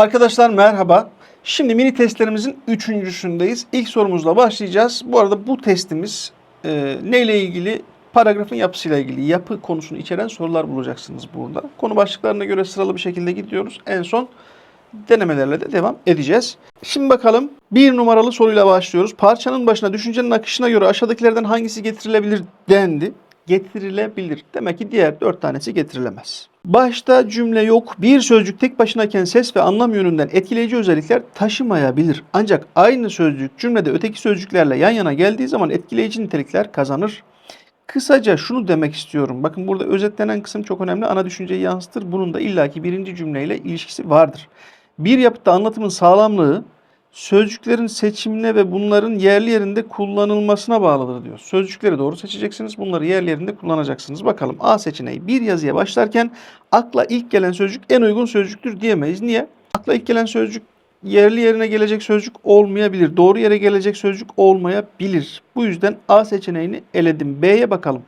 Arkadaşlar merhaba. Şimdi mini testlerimizin üçüncüsündeyiz. İlk sorumuzla başlayacağız. Bu arada bu testimiz e, neyle ilgili? Paragrafın yapısıyla ilgili yapı konusunu içeren sorular bulacaksınız burada. Konu başlıklarına göre sıralı bir şekilde gidiyoruz. En son denemelerle de devam edeceğiz. Şimdi bakalım bir numaralı soruyla başlıyoruz. Parçanın başına düşüncenin akışına göre aşağıdakilerden hangisi getirilebilir dendi. Getirilebilir. Demek ki diğer dört tanesi getirilemez. Başta cümle yok. Bir sözcük tek başınayken ses ve anlam yönünden etkileyici özellikler taşımayabilir. Ancak aynı sözcük cümlede öteki sözcüklerle yan yana geldiği zaman etkileyici nitelikler kazanır. Kısaca şunu demek istiyorum. Bakın burada özetlenen kısım çok önemli. Ana düşünceyi yansıtır. Bunun da illaki birinci cümleyle ilişkisi vardır. Bir yapıtta anlatımın sağlamlığı sözcüklerin seçimine ve bunların yerli yerinde kullanılmasına bağlıdır diyor. Sözcükleri doğru seçeceksiniz. Bunları yerli yerinde kullanacaksınız. Bakalım A seçeneği bir yazıya başlarken akla ilk gelen sözcük en uygun sözcüktür diyemeyiz. Niye? Akla ilk gelen sözcük yerli yerine gelecek sözcük olmayabilir. Doğru yere gelecek sözcük olmayabilir. Bu yüzden A seçeneğini eledim. B'ye bakalım.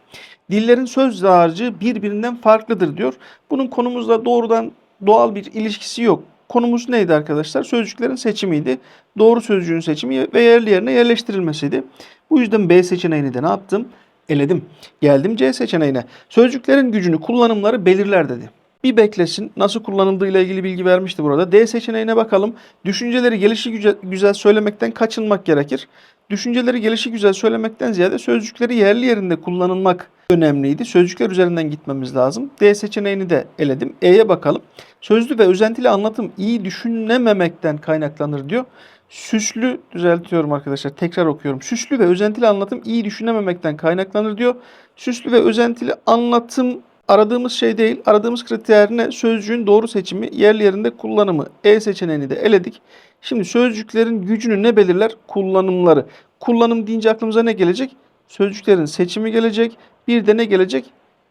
Dillerin söz dağarcığı birbirinden farklıdır diyor. Bunun konumuzla doğrudan doğal bir ilişkisi yok. Konumuz neydi arkadaşlar? Sözcüklerin seçimiydi. Doğru sözcüğün seçimi ve yerli yerine yerleştirilmesiydi. Bu yüzden B seçeneğini de ne yaptım? Eledim. Geldim C seçeneğine. Sözcüklerin gücünü kullanımları belirler dedi. Bir beklesin. Nasıl kullanıldığı ile ilgili bilgi vermişti burada. D seçeneğine bakalım. Düşünceleri gelişi güzel söylemekten kaçınmak gerekir. Düşünceleri gelişi güzel söylemekten ziyade sözcükleri yerli yerinde kullanılmak önemliydi. Sözcükler üzerinden gitmemiz lazım. D seçeneğini de eledim. E'ye bakalım. Sözlü ve özentili anlatım iyi düşünememekten kaynaklanır diyor. Süslü düzeltiyorum arkadaşlar. Tekrar okuyorum. Süslü ve özentili anlatım iyi düşünememekten kaynaklanır diyor. Süslü ve özentili anlatım aradığımız şey değil. Aradığımız kriter ne? Sözcüğün doğru seçimi, yerli yerinde kullanımı. E seçeneğini de eledik. Şimdi sözcüklerin gücünü ne belirler? Kullanımları. Kullanım deyince aklımıza ne gelecek? Sözcüklerin seçimi gelecek. Bir de ne gelecek?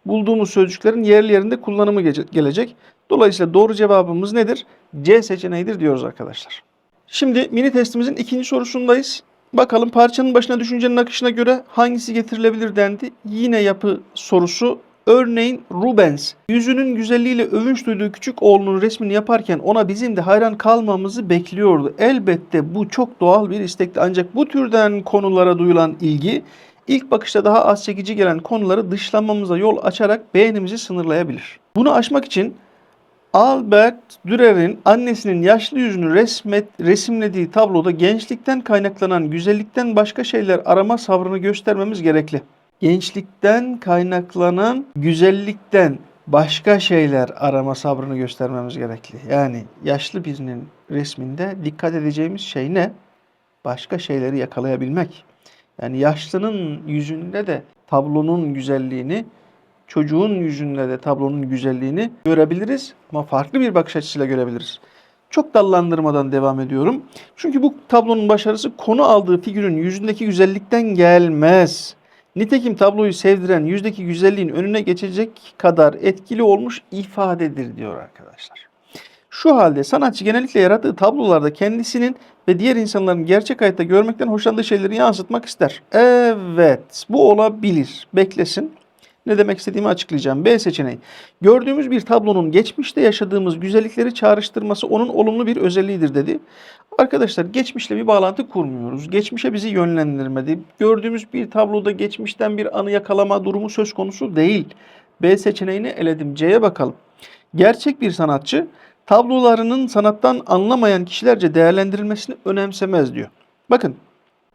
Bulduğumuz sözcüklerin yerli yerinde kullanımı gelecek. Dolayısıyla doğru cevabımız nedir? C seçeneğidir diyoruz arkadaşlar. Şimdi mini testimizin ikinci sorusundayız. Bakalım parçanın başına düşüncenin akışına göre hangisi getirilebilir dendi. Yine yapı sorusu. Örneğin Rubens yüzünün güzelliğiyle övünç duyduğu küçük oğlunun resmini yaparken ona bizim de hayran kalmamızı bekliyordu. Elbette bu çok doğal bir istekti ancak bu türden konulara duyulan ilgi ilk bakışta daha az çekici gelen konuları dışlamamıza yol açarak beğenimizi sınırlayabilir. Bunu aşmak için Albert Dürer'in annesinin yaşlı yüzünü resmet, resimlediği tabloda gençlikten kaynaklanan güzellikten başka şeyler arama sabrını göstermemiz gerekli. Gençlikten kaynaklanan güzellikten başka şeyler arama sabrını göstermemiz gerekli. Yani yaşlı birinin resminde dikkat edeceğimiz şey ne? Başka şeyleri yakalayabilmek. Yani yaşlının yüzünde de tablonun güzelliğini, çocuğun yüzünde de tablonun güzelliğini görebiliriz ama farklı bir bakış açısıyla görebiliriz. Çok dallandırmadan devam ediyorum. Çünkü bu tablonun başarısı konu aldığı figürün yüzündeki güzellikten gelmez. Nitekim tabloyu sevdiren yüzdeki güzelliğin önüne geçecek kadar etkili olmuş ifadedir diyor arkadaşlar. Şu halde sanatçı genellikle yarattığı tablolarda kendisinin ve diğer insanların gerçek hayatta görmekten hoşlandığı şeyleri yansıtmak ister. Evet, bu olabilir. Beklesin. Ne demek istediğimi açıklayacağım. B seçeneği. Gördüğümüz bir tablonun geçmişte yaşadığımız güzellikleri çağrıştırması onun olumlu bir özelliğidir dedi. Arkadaşlar geçmişle bir bağlantı kurmuyoruz. Geçmişe bizi yönlendirmedi. Gördüğümüz bir tabloda geçmişten bir anı yakalama durumu söz konusu değil. B seçeneğini eledim. C'ye bakalım. Gerçek bir sanatçı tablolarının sanattan anlamayan kişilerce değerlendirilmesini önemsemez diyor. Bakın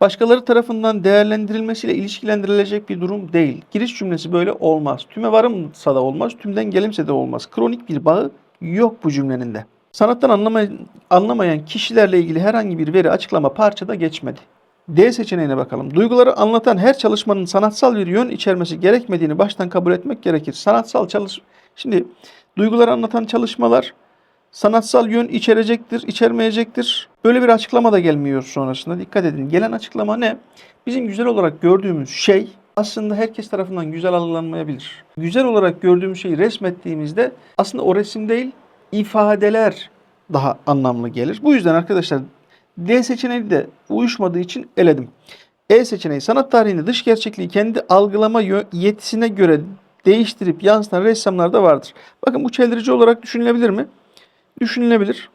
başkaları tarafından değerlendirilmesiyle ilişkilendirilecek bir durum değil. Giriş cümlesi böyle olmaz. Tüme varımsa da olmaz, tümden gelimse de olmaz. Kronik bir bağı yok bu cümlenin de. Sanattan anlamayan, anlamayan kişilerle ilgili herhangi bir veri açıklama parçada geçmedi. D seçeneğine bakalım. Duyguları anlatan her çalışmanın sanatsal bir yön içermesi gerekmediğini baştan kabul etmek gerekir. Sanatsal çalış Şimdi duyguları anlatan çalışmalar sanatsal yön içerecektir, içermeyecektir. Böyle bir açıklama da gelmiyor sonrasında. Dikkat edin. Gelen açıklama ne? Bizim güzel olarak gördüğümüz şey aslında herkes tarafından güzel algılanmayabilir. Güzel olarak gördüğümüz şeyi resmettiğimizde aslında o resim değil, ifadeler daha anlamlı gelir. Bu yüzden arkadaşlar D seçeneği de uyuşmadığı için eledim. E seçeneği sanat tarihinde dış gerçekliği kendi algılama yetisine göre değiştirip yansıtan ressamlar da vardır. Bakın bu çeldirici olarak düşünülebilir mi? Düşünülebilir.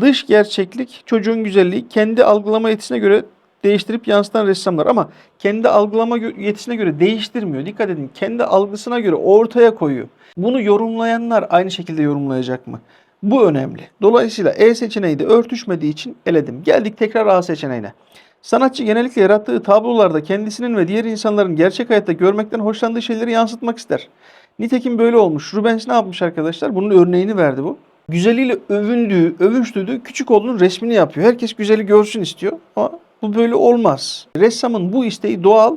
Dış gerçeklik çocuğun güzelliği kendi algılama yetisine göre değiştirip yansıtan ressamlar ama kendi algılama yetisine göre değiştirmiyor. Dikkat edin kendi algısına göre ortaya koyuyor. Bunu yorumlayanlar aynı şekilde yorumlayacak mı? Bu önemli. Dolayısıyla E seçeneği de örtüşmediği için eledim. Geldik tekrar A seçeneğine. Sanatçı genellikle yarattığı tablolarda kendisinin ve diğer insanların gerçek hayatta görmekten hoşlandığı şeyleri yansıtmak ister. Nitekim böyle olmuş. Rubens ne yapmış arkadaşlar? Bunun örneğini verdi bu. Güzeliyle övündüğü, övünç duyduğu küçük oğlunun resmini yapıyor. Herkes güzeli görsün istiyor ama bu böyle olmaz. Ressamın bu isteği doğal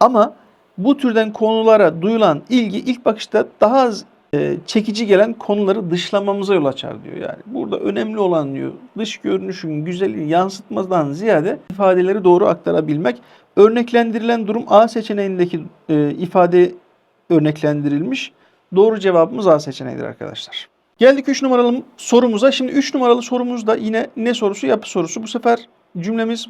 ama bu türden konulara duyulan ilgi ilk bakışta daha az e, çekici gelen konuları dışlamamıza yol açar diyor yani. Burada önemli olan diyor dış görünüşün güzelliğini yansıtmadan ziyade ifadeleri doğru aktarabilmek. Örneklendirilen durum A seçeneğindeki e, ifade örneklendirilmiş. Doğru cevabımız A seçeneğidir arkadaşlar. Geldik 3 numaralı sorumuza. Şimdi 3 numaralı sorumuzda yine ne sorusu? Yapı sorusu. Bu sefer cümlemiz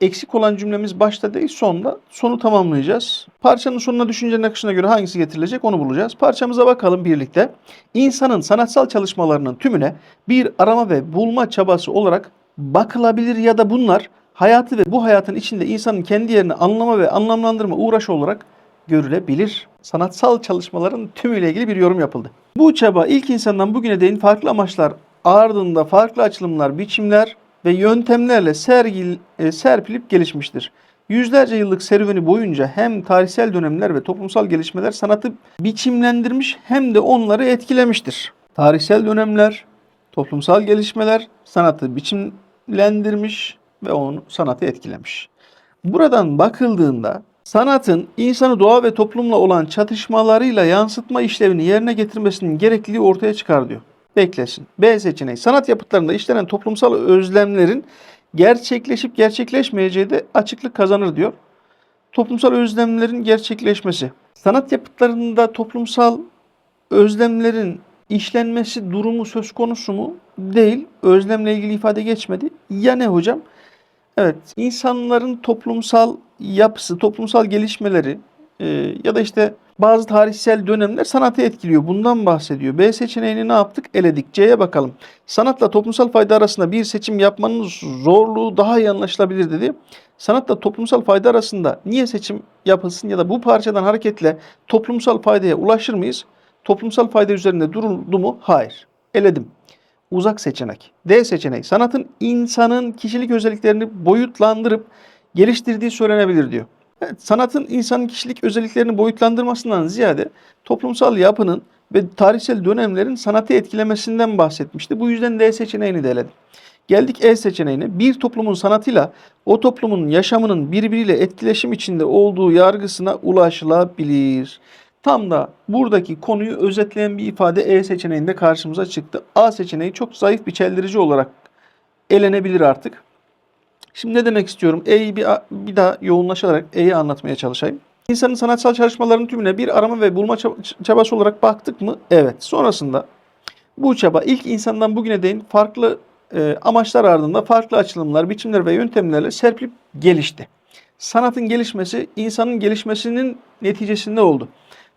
eksik olan cümlemiz başta değil sonda. Sonu tamamlayacağız. Parçanın sonuna düşüncenin akışına göre hangisi getirilecek onu bulacağız. Parçamıza bakalım birlikte. İnsanın sanatsal çalışmalarının tümüne bir arama ve bulma çabası olarak bakılabilir ya da bunlar hayatı ve bu hayatın içinde insanın kendi yerini anlama ve anlamlandırma uğraşı olarak görülebilir. Sanatsal çalışmaların tümüyle ilgili bir yorum yapıldı. Bu çaba ilk insandan bugüne değin farklı amaçlar ardında farklı açılımlar, biçimler ve yöntemlerle sergil, e, serpilip gelişmiştir. Yüzlerce yıllık serüveni boyunca hem tarihsel dönemler ve toplumsal gelişmeler sanatı biçimlendirmiş hem de onları etkilemiştir. Tarihsel dönemler, toplumsal gelişmeler sanatı biçimlendirmiş ve onu sanatı etkilemiş. Buradan bakıldığında sanatın insanı doğa ve toplumla olan çatışmalarıyla yansıtma işlevini yerine getirmesinin gerekliliği ortaya çıkar diyor. Beklesin. B seçeneği. Sanat yapıtlarında işlenen toplumsal özlemlerin gerçekleşip gerçekleşmeyeceği de açıklık kazanır diyor. Toplumsal özlemlerin gerçekleşmesi. Sanat yapıtlarında toplumsal özlemlerin işlenmesi durumu söz konusu mu? Değil. Özlemle ilgili ifade geçmedi. Ya ne hocam? Evet, insanların toplumsal yapısı, toplumsal gelişmeleri e, ya da işte bazı tarihsel dönemler sanatı etkiliyor. Bundan bahsediyor. B seçeneğini ne yaptık? Eledik. C'ye bakalım. Sanatla toplumsal fayda arasında bir seçim yapmanın zorluğu daha iyi anlaşılabilir dedi. Sanatla toplumsal fayda arasında niye seçim yapılsın ya da bu parçadan hareketle toplumsal faydaya ulaşır mıyız? Toplumsal fayda üzerinde duruldu mu? Hayır. Eledim uzak seçenek. D seçeneği. Sanatın insanın kişilik özelliklerini boyutlandırıp geliştirdiği söylenebilir diyor. Evet, sanatın insanın kişilik özelliklerini boyutlandırmasından ziyade toplumsal yapının ve tarihsel dönemlerin sanatı etkilemesinden bahsetmişti. Bu yüzden D seçeneğini de eledim. Geldik E seçeneğine. Bir toplumun sanatıyla o toplumun yaşamının birbiriyle etkileşim içinde olduğu yargısına ulaşılabilir. Tam da buradaki konuyu özetleyen bir ifade E seçeneğinde karşımıza çıktı. A seçeneği çok zayıf bir çeldirici olarak elenebilir artık. Şimdi ne demek istiyorum? E'yi bir, bir daha yoğunlaşarak E'yi anlatmaya çalışayım. İnsanın sanatsal çalışmalarının tümüne bir arama ve bulma çab- çabası olarak baktık mı? Evet. Sonrasında bu çaba ilk insandan bugüne değin farklı e, amaçlar ardında farklı açılımlar, biçimler ve yöntemlerle serpilip gelişti. Sanatın gelişmesi insanın gelişmesinin neticesinde oldu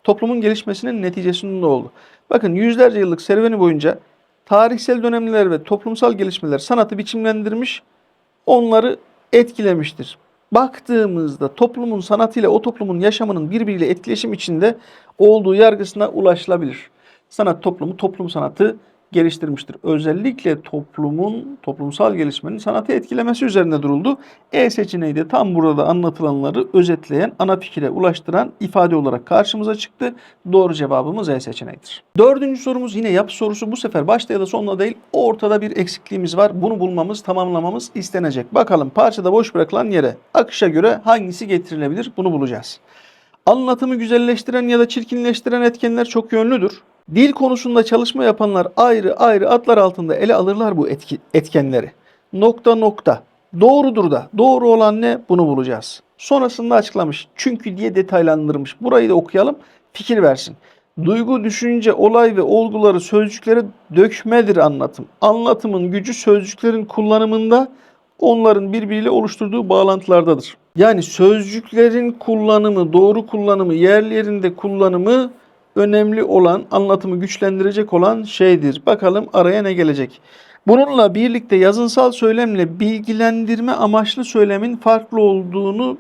toplumun gelişmesinin neticesinde oldu. Bakın yüzlerce yıllık serüveni boyunca tarihsel dönemler ve toplumsal gelişmeler sanatı biçimlendirmiş, onları etkilemiştir. Baktığımızda toplumun sanatıyla o toplumun yaşamının birbiriyle etkileşim içinde olduğu yargısına ulaşılabilir. Sanat toplumu, toplum sanatı geliştirmiştir. Özellikle toplumun, toplumsal gelişmenin sanatı etkilemesi üzerine duruldu. E seçeneği de tam burada anlatılanları özetleyen, ana fikire ulaştıran ifade olarak karşımıza çıktı. Doğru cevabımız E seçeneğidir. Dördüncü sorumuz yine yapı sorusu. Bu sefer başta ya da sonunda değil, ortada bir eksikliğimiz var. Bunu bulmamız, tamamlamamız istenecek. Bakalım parçada boş bırakılan yere akışa göre hangisi getirilebilir? Bunu bulacağız. Anlatımı güzelleştiren ya da çirkinleştiren etkenler çok yönlüdür. Dil konusunda çalışma yapanlar ayrı ayrı adlar altında ele alırlar bu etki, etkenleri. Nokta nokta. Doğrudur da. Doğru olan ne? Bunu bulacağız. Sonrasında açıklamış. Çünkü diye detaylandırmış. Burayı da okuyalım. Fikir versin. Duygu, düşünce, olay ve olguları sözcüklere dökmedir anlatım. Anlatımın gücü sözcüklerin kullanımında onların birbiriyle oluşturduğu bağlantılardadır. Yani sözcüklerin kullanımı, doğru kullanımı, yerlerinde kullanımı önemli olan, anlatımı güçlendirecek olan şeydir. Bakalım araya ne gelecek? Bununla birlikte yazınsal söylemle bilgilendirme amaçlı söylemin farklı olduğunu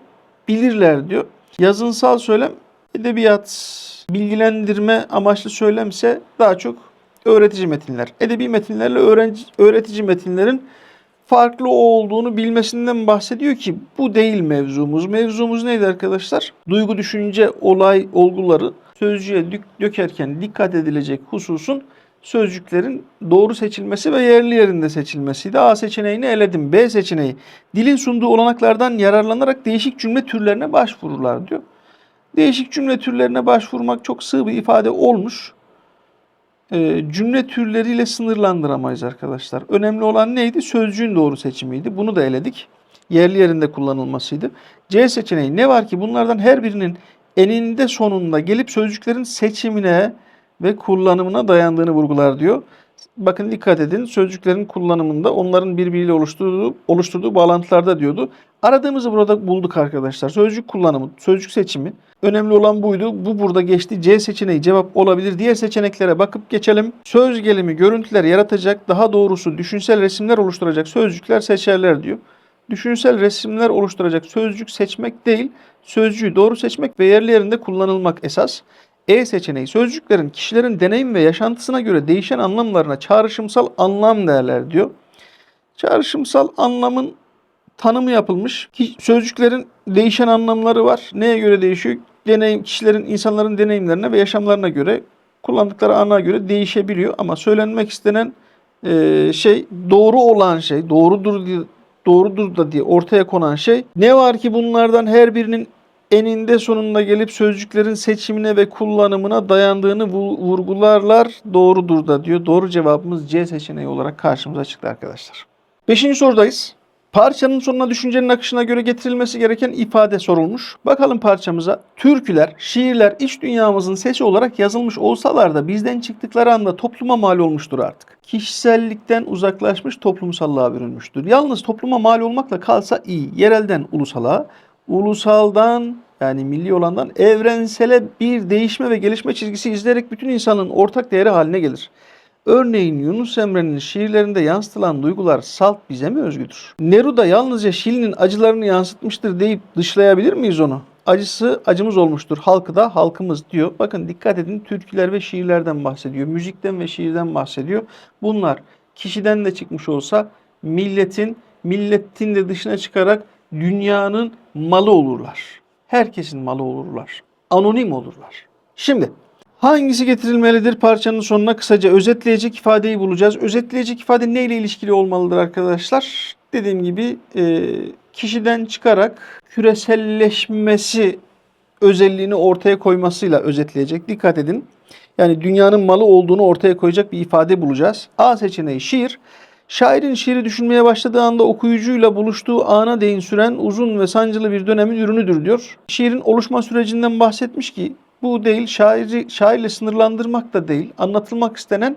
bilirler diyor. Yazınsal söylem edebiyat bilgilendirme amaçlı söylemse daha çok öğretici metinler. Edebi metinlerle öğrenci, öğretici metinlerin farklı olduğunu bilmesinden bahsediyor ki bu değil mevzumuz. Mevzumuz neydi arkadaşlar? Duygu, düşünce, olay, olguları sözcüğe dökerken dikkat edilecek hususun sözcüklerin doğru seçilmesi ve yerli yerinde seçilmesiydi. A seçeneğini eledim. B seçeneği dilin sunduğu olanaklardan yararlanarak değişik cümle türlerine başvururlar diyor. Değişik cümle türlerine başvurmak çok sığ bir ifade olmuş. Ee, cümle türleriyle sınırlandıramayız arkadaşlar. Önemli olan neydi? Sözcüğün doğru seçimiydi. Bunu da eledik. Yerli yerinde kullanılmasıydı. C seçeneği ne var ki bunlardan her birinin eninde sonunda gelip sözcüklerin seçimine ve kullanımına dayandığını vurgular diyor. Bakın dikkat edin sözcüklerin kullanımında onların birbiriyle oluşturduğu, oluşturduğu bağlantılarda diyordu. Aradığımızı burada bulduk arkadaşlar. Sözcük kullanımı, sözcük seçimi. Önemli olan buydu. Bu burada geçti. C seçeneği cevap olabilir. Diğer seçeneklere bakıp geçelim. Söz gelimi görüntüler yaratacak, daha doğrusu düşünsel resimler oluşturacak sözcükler seçerler diyor. Düşünsel resimler oluşturacak sözcük seçmek değil, sözcüğü doğru seçmek ve yerli yerinde kullanılmak esas. E seçeneği sözcüklerin kişilerin deneyim ve yaşantısına göre değişen anlamlarına çağrışımsal anlam derler diyor. Çağrışımsal anlamın tanımı yapılmış. Sözcüklerin değişen anlamları var. Neye göre değişiyor? Deneyim, kişilerin, insanların deneyimlerine ve yaşamlarına göre, kullandıkları ana göre değişebiliyor. Ama söylenmek istenen e, şey, doğru olan şey, doğrudur doğrudur da diye ortaya konan şey. Ne var ki bunlardan her birinin eninde sonunda gelip sözcüklerin seçimine ve kullanımına dayandığını vu- vurgularlar doğrudur da diyor. Doğru cevabımız C seçeneği olarak karşımıza çıktı arkadaşlar. Beşinci sorudayız. Parçanın sonuna düşüncenin akışına göre getirilmesi gereken ifade sorulmuş. Bakalım parçamıza. Türküler, şiirler iç dünyamızın sesi olarak yazılmış olsalar da bizden çıktıkları anda topluma mal olmuştur artık. Kişisellikten uzaklaşmış toplumsallığa bürünmüştür. Yalnız topluma mal olmakla kalsa iyi. Yerelden ulusala, ulusaldan yani milli olandan evrensele bir değişme ve gelişme çizgisi izleyerek bütün insanın ortak değeri haline gelir. Örneğin Yunus Emre'nin şiirlerinde yansıtılan duygular salt bize mi özgüdür? Neruda yalnızca Şili'nin acılarını yansıtmıştır deyip dışlayabilir miyiz onu? Acısı acımız olmuştur. Halkı da halkımız diyor. Bakın dikkat edin türküler ve şiirlerden bahsediyor. Müzikten ve şiirden bahsediyor. Bunlar kişiden de çıkmış olsa milletin, milletin de dışına çıkarak dünyanın malı olurlar. Herkesin malı olurlar. Anonim olurlar. Şimdi Hangisi getirilmelidir? Parçanın sonuna kısaca özetleyecek ifadeyi bulacağız. Özetleyecek ifade neyle ilişkili olmalıdır arkadaşlar? Dediğim gibi e, kişiden çıkarak küreselleşmesi özelliğini ortaya koymasıyla özetleyecek. Dikkat edin. Yani dünyanın malı olduğunu ortaya koyacak bir ifade bulacağız. A seçeneği şiir. Şairin şiiri düşünmeye başladığı anda okuyucuyla buluştuğu ana değin süren uzun ve sancılı bir dönemin ürünüdür diyor. Şiirin oluşma sürecinden bahsetmiş ki bu değil şairi şairle sınırlandırmak da değil. Anlatılmak istenen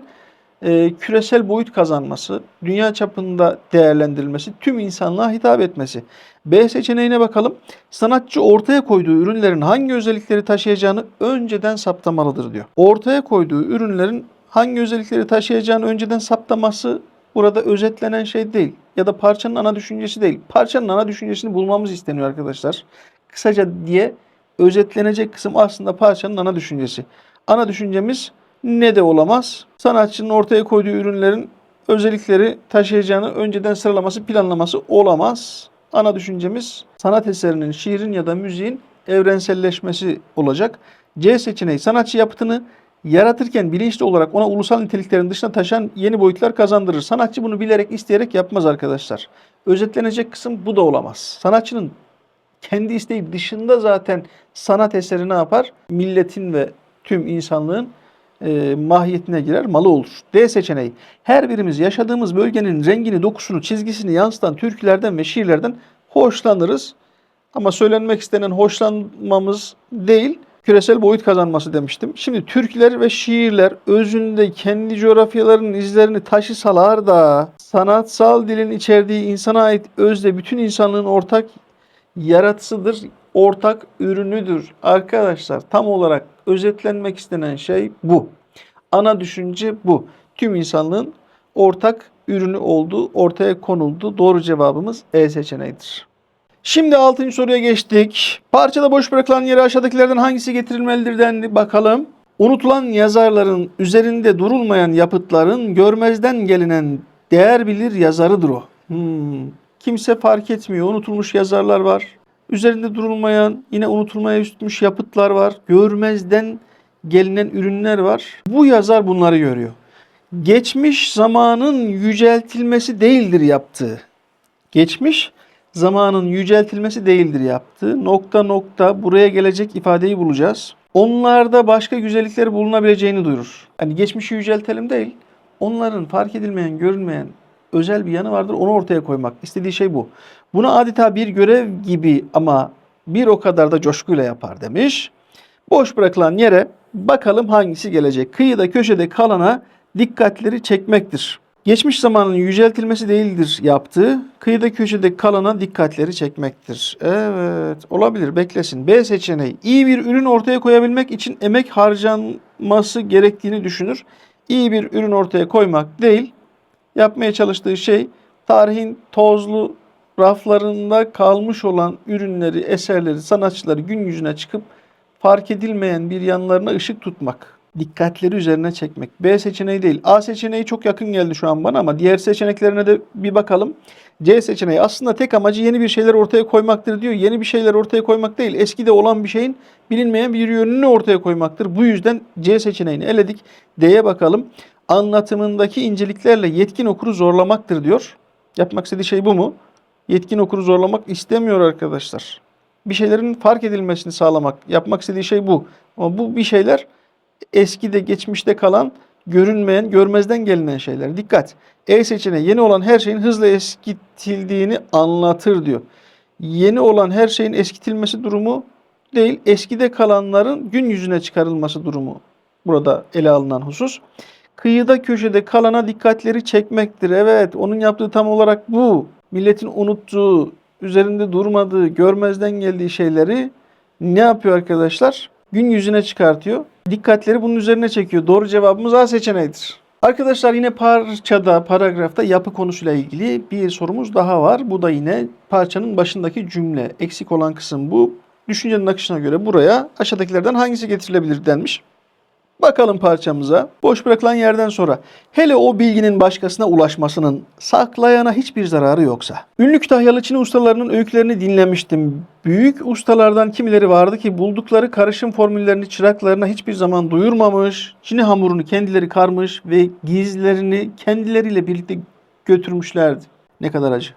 e, küresel boyut kazanması, dünya çapında değerlendirilmesi, tüm insanlığa hitap etmesi. B seçeneğine bakalım. Sanatçı ortaya koyduğu ürünlerin hangi özellikleri taşıyacağını önceden saptamalıdır diyor. Ortaya koyduğu ürünlerin hangi özellikleri taşıyacağını önceden saptaması burada özetlenen şey değil. Ya da parçanın ana düşüncesi değil. Parçanın ana düşüncesini bulmamız isteniyor arkadaşlar. Kısaca diye özetlenecek kısım aslında parçanın ana düşüncesi. Ana düşüncemiz ne de olamaz? Sanatçının ortaya koyduğu ürünlerin özellikleri taşıyacağını önceden sıralaması, planlaması olamaz. Ana düşüncemiz sanat eserinin, şiirin ya da müziğin evrenselleşmesi olacak. C seçeneği sanatçı yapıtını yaratırken bilinçli olarak ona ulusal niteliklerin dışına taşan yeni boyutlar kazandırır. Sanatçı bunu bilerek, isteyerek yapmaz arkadaşlar. Özetlenecek kısım bu da olamaz. Sanatçının kendi isteği dışında zaten sanat eseri ne yapar? Milletin ve tüm insanlığın e, mahiyetine girer, malı olur. D seçeneği. Her birimiz yaşadığımız bölgenin rengini, dokusunu, çizgisini yansıtan türkülerden ve şiirlerden hoşlanırız. Ama söylenmek istenen hoşlanmamız değil, küresel boyut kazanması demiştim. Şimdi türküler ve şiirler özünde kendi coğrafyalarının izlerini taşısalar da sanatsal dilin içerdiği insana ait özde bütün insanlığın ortak yaratısıdır, ortak ürünüdür. Arkadaşlar tam olarak özetlenmek istenen şey bu. Ana düşünce bu. Tüm insanlığın ortak ürünü olduğu ortaya konuldu. Doğru cevabımız E seçeneğidir. Şimdi 6. soruya geçtik. Parçada boş bırakılan yere aşağıdakilerden hangisi getirilmelidir dendi. Bakalım. Unutulan yazarların üzerinde durulmayan yapıtların görmezden gelinen değer bilir yazarıdır o. Hmm. Kimse fark etmiyor. Unutulmuş yazarlar var. Üzerinde durulmayan, yine unutulmaya üstmüş yapıtlar var. Görmezden gelinen ürünler var. Bu yazar bunları görüyor. Geçmiş zamanın yüceltilmesi değildir yaptığı. Geçmiş zamanın yüceltilmesi değildir yaptığı. Nokta nokta buraya gelecek ifadeyi bulacağız. Onlarda başka güzellikleri bulunabileceğini duyurur. Hani geçmişi yüceltelim değil. Onların fark edilmeyen, görünmeyen özel bir yanı vardır. Onu ortaya koymak. İstediği şey bu. Bunu adeta bir görev gibi ama bir o kadar da coşkuyla yapar demiş. Boş bırakılan yere bakalım hangisi gelecek. Kıyıda köşede kalana dikkatleri çekmektir. Geçmiş zamanın yüceltilmesi değildir yaptığı, kıyıda köşede kalana dikkatleri çekmektir. Evet, olabilir, beklesin. B seçeneği, iyi bir ürün ortaya koyabilmek için emek harcanması gerektiğini düşünür. İyi bir ürün ortaya koymak değil, yapmaya çalıştığı şey tarihin tozlu raflarında kalmış olan ürünleri, eserleri, sanatçıları gün yüzüne çıkıp fark edilmeyen bir yanlarına ışık tutmak. Dikkatleri üzerine çekmek. B seçeneği değil. A seçeneği çok yakın geldi şu an bana ama diğer seçeneklerine de bir bakalım. C seçeneği aslında tek amacı yeni bir şeyler ortaya koymaktır diyor. Yeni bir şeyler ortaya koymak değil. Eskide olan bir şeyin bilinmeyen bir yönünü ortaya koymaktır. Bu yüzden C seçeneğini eledik. D'ye bakalım. Anlatımındaki inceliklerle yetkin okuru zorlamaktır diyor. Yapmak istediği şey bu mu? Yetkin okuru zorlamak istemiyor arkadaşlar. Bir şeylerin fark edilmesini sağlamak. Yapmak istediği şey bu. Ama bu bir şeyler eskide geçmişte kalan görünmeyen, görmezden gelinen şeyler. Dikkat. E seçeneği yeni olan her şeyin hızla eskitildiğini anlatır diyor. Yeni olan her şeyin eskitilmesi durumu değil, eskide kalanların gün yüzüne çıkarılması durumu. Burada ele alınan husus. Kıyıda köşede kalana dikkatleri çekmektir. Evet, onun yaptığı tam olarak bu. Milletin unuttuğu, üzerinde durmadığı, görmezden geldiği şeyleri ne yapıyor arkadaşlar? Gün yüzüne çıkartıyor. Dikkatleri bunun üzerine çekiyor. Doğru cevabımız A seçeneğidir. Arkadaşlar yine parçada, paragrafta yapı konusuyla ilgili bir sorumuz daha var. Bu da yine parçanın başındaki cümle. Eksik olan kısım bu. Düşüncenin akışına göre buraya aşağıdakilerden hangisi getirilebilir denmiş. Bakalım parçamıza. Boş bırakılan yerden sonra hele o bilginin başkasına ulaşmasının saklayana hiçbir zararı yoksa. Ünlü Kütahyalı Çin ustalarının öykülerini dinlemiştim. Büyük ustalardan kimileri vardı ki buldukları karışım formüllerini çıraklarına hiçbir zaman duyurmamış. Çin'i hamurunu kendileri karmış ve gizlerini kendileriyle birlikte götürmüşlerdi. Ne kadar acı.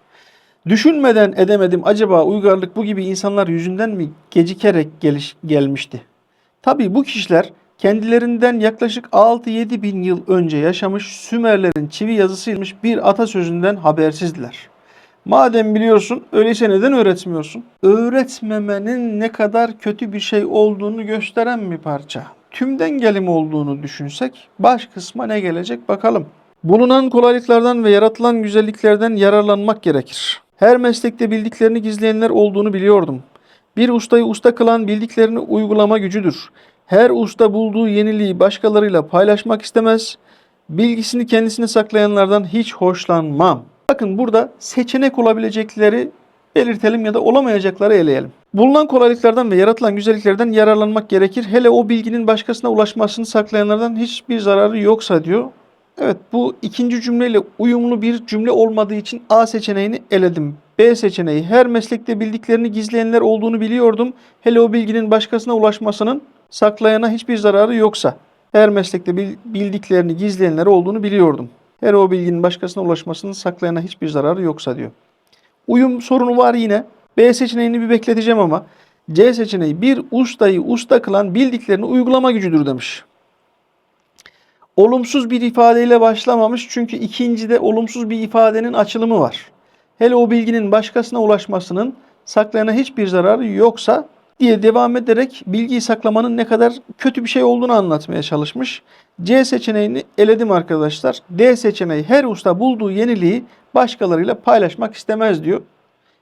Düşünmeden edemedim acaba uygarlık bu gibi insanlar yüzünden mi gecikerek geliş, gelmişti? Tabii bu kişiler kendilerinden yaklaşık 6-7 bin yıl önce yaşamış Sümerlerin çivi yazısıymış bir atasözünden habersizdiler. Madem biliyorsun öyleyse neden öğretmiyorsun? Öğretmemenin ne kadar kötü bir şey olduğunu gösteren bir parça. Tümden gelim olduğunu düşünsek baş kısma ne gelecek bakalım. Bulunan kolaylıklardan ve yaratılan güzelliklerden yararlanmak gerekir. Her meslekte bildiklerini gizleyenler olduğunu biliyordum. Bir ustayı usta kılan bildiklerini uygulama gücüdür. Her usta bulduğu yeniliği başkalarıyla paylaşmak istemez. Bilgisini kendisine saklayanlardan hiç hoşlanmam. Bakın burada seçenek olabilecekleri belirtelim ya da olamayacakları eleyelim. Bulunan kolaylıklardan ve yaratılan güzelliklerden yararlanmak gerekir. Hele o bilginin başkasına ulaşmasını saklayanlardan hiçbir zararı yoksa diyor. Evet bu ikinci cümleyle uyumlu bir cümle olmadığı için A seçeneğini eledim. B seçeneği her meslekte bildiklerini gizleyenler olduğunu biliyordum. Hele o bilginin başkasına ulaşmasının saklayana hiçbir zararı yoksa. Her meslekte bil- bildiklerini gizleyenler olduğunu biliyordum. Her o bilginin başkasına ulaşmasının saklayana hiçbir zararı yoksa diyor. Uyum sorunu var yine. B seçeneğini bir bekleteceğim ama C seçeneği bir ustayı usta kılan bildiklerini uygulama gücüdür demiş. Olumsuz bir ifadeyle başlamamış çünkü ikincide olumsuz bir ifadenin açılımı var. Hele o bilginin başkasına ulaşmasının saklayana hiçbir zararı yoksa diye devam ederek bilgiyi saklamanın ne kadar kötü bir şey olduğunu anlatmaya çalışmış. C seçeneğini eledim arkadaşlar. D seçeneği her usta bulduğu yeniliği başkalarıyla paylaşmak istemez diyor.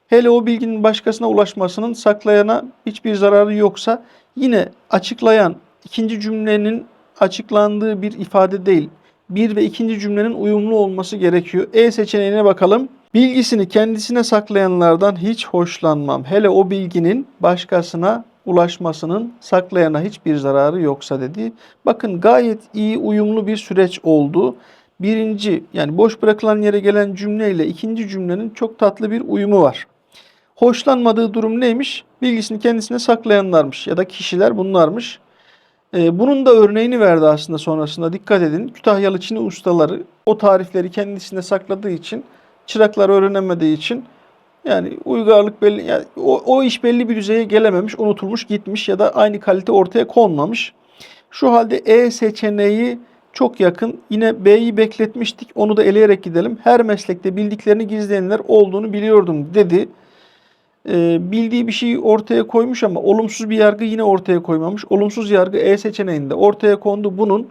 Hele o bilginin başkasına ulaşmasının saklayana hiçbir zararı yoksa yine açıklayan ikinci cümlenin açıklandığı bir ifade değil. bir ve ikinci cümlenin uyumlu olması gerekiyor. E seçeneğine bakalım. Bilgisini kendisine saklayanlardan hiç hoşlanmam. Hele o bilginin başkasına ulaşmasının saklayana hiçbir zararı yoksa dedi. Bakın gayet iyi uyumlu bir süreç oldu. Birinci yani boş bırakılan yere gelen cümleyle ikinci cümlenin çok tatlı bir uyumu var. Hoşlanmadığı durum neymiş? Bilgisini kendisine saklayanlarmış ya da kişiler bunlarmış. Ee, bunun da örneğini verdi aslında sonrasında. Dikkat edin. Kütahyalı Çin ustaları o tarifleri kendisine sakladığı için, çıraklar öğrenemediği için yani uygarlık belli, yani o, o iş belli bir düzeye gelememiş, unutulmuş, gitmiş ya da aynı kalite ortaya konmamış. Şu halde E seçeneği çok yakın. Yine B'yi bekletmiştik. Onu da eleyerek gidelim. Her meslekte bildiklerini gizleyenler olduğunu biliyordum dedi. Ee, bildiği bir şeyi ortaya koymuş ama olumsuz bir yargı yine ortaya koymamış. Olumsuz yargı E seçeneğinde ortaya kondu. Bunun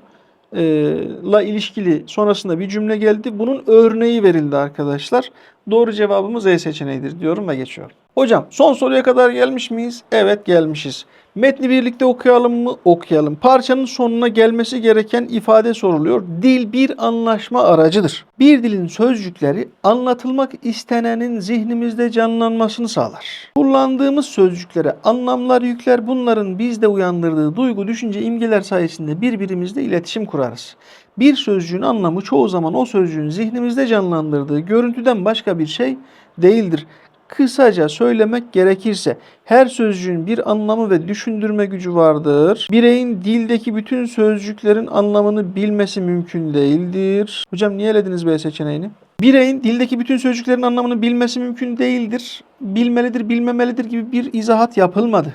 la ilişkili sonrasında bir cümle geldi. Bunun örneği verildi arkadaşlar. Doğru cevabımız E seçeneğidir diyorum ve geçiyorum. Hocam son soruya kadar gelmiş miyiz? Evet gelmişiz. Metni birlikte okuyalım mı? Okuyalım. Parçanın sonuna gelmesi gereken ifade soruluyor. Dil bir anlaşma aracıdır. Bir dilin sözcükleri anlatılmak istenenin zihnimizde canlanmasını sağlar. Kullandığımız sözcüklere anlamlar yükler bunların bizde uyandırdığı duygu, düşünce, imgeler sayesinde birbirimizle iletişim kurarız. Bir sözcüğün anlamı çoğu zaman o sözcüğün zihnimizde canlandırdığı görüntüden başka bir şey değildir. Kısaca söylemek gerekirse her sözcüğün bir anlamı ve düşündürme gücü vardır. Bireyin dildeki bütün sözcüklerin anlamını bilmesi mümkün değildir. Hocam niye elediniz B seçeneğini? Bireyin dildeki bütün sözcüklerin anlamını bilmesi mümkün değildir. Bilmelidir, bilmemelidir gibi bir izahat yapılmadı.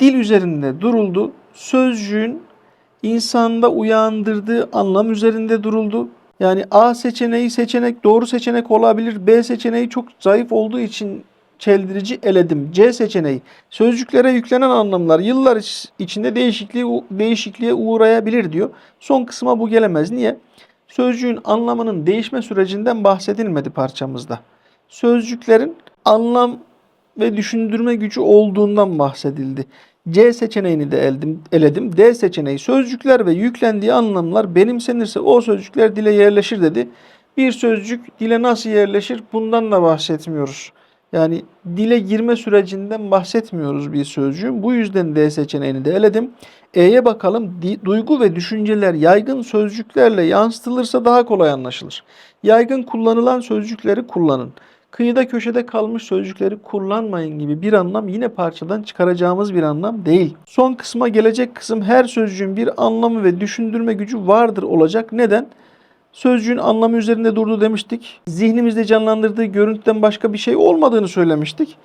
Dil üzerinde duruldu. Sözcüğün insanda uyandırdığı anlam üzerinde duruldu. Yani A seçeneği seçenek doğru seçenek olabilir. B seçeneği çok zayıf olduğu için çeldirici eledim. C seçeneği sözcüklere yüklenen anlamlar yıllar iç- içinde değişikliğe, değişikliğe uğrayabilir diyor. Son kısma bu gelemez. Niye? Sözcüğün anlamının değişme sürecinden bahsedilmedi parçamızda. Sözcüklerin anlam ve düşündürme gücü olduğundan bahsedildi. C seçeneğini de eldim, eledim. D seçeneği sözcükler ve yüklendiği anlamlar benimsenirse o sözcükler dile yerleşir dedi. Bir sözcük dile nasıl yerleşir bundan da bahsetmiyoruz. Yani dile girme sürecinden bahsetmiyoruz bir sözcüğün. Bu yüzden D seçeneğini de eledim. E'ye bakalım. Duygu ve düşünceler yaygın sözcüklerle yansıtılırsa daha kolay anlaşılır. Yaygın kullanılan sözcükleri kullanın. Kıyıda köşede kalmış sözcükleri kullanmayın gibi bir anlam yine parçadan çıkaracağımız bir anlam değil. Son kısma gelecek kısım her sözcüğün bir anlamı ve düşündürme gücü vardır olacak. Neden? Sözcüğün anlamı üzerinde durdu demiştik. Zihnimizde canlandırdığı görüntüden başka bir şey olmadığını söylemiştik.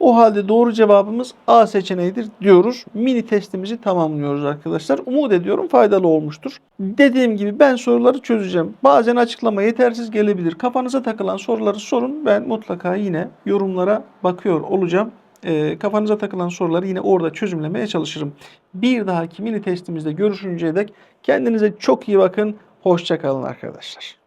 O halde doğru cevabımız A seçeneğidir diyoruz. Mini testimizi tamamlıyoruz arkadaşlar. Umut ediyorum faydalı olmuştur. Dediğim gibi ben soruları çözeceğim. Bazen açıklama yetersiz gelebilir. Kafanıza takılan soruları sorun. Ben mutlaka yine yorumlara bakıyor olacağım. Ee, kafanıza takılan soruları yine orada çözümlemeye çalışırım. Bir dahaki mini testimizde görüşünceye dek kendinize çok iyi bakın. Hoşçakalın arkadaşlar.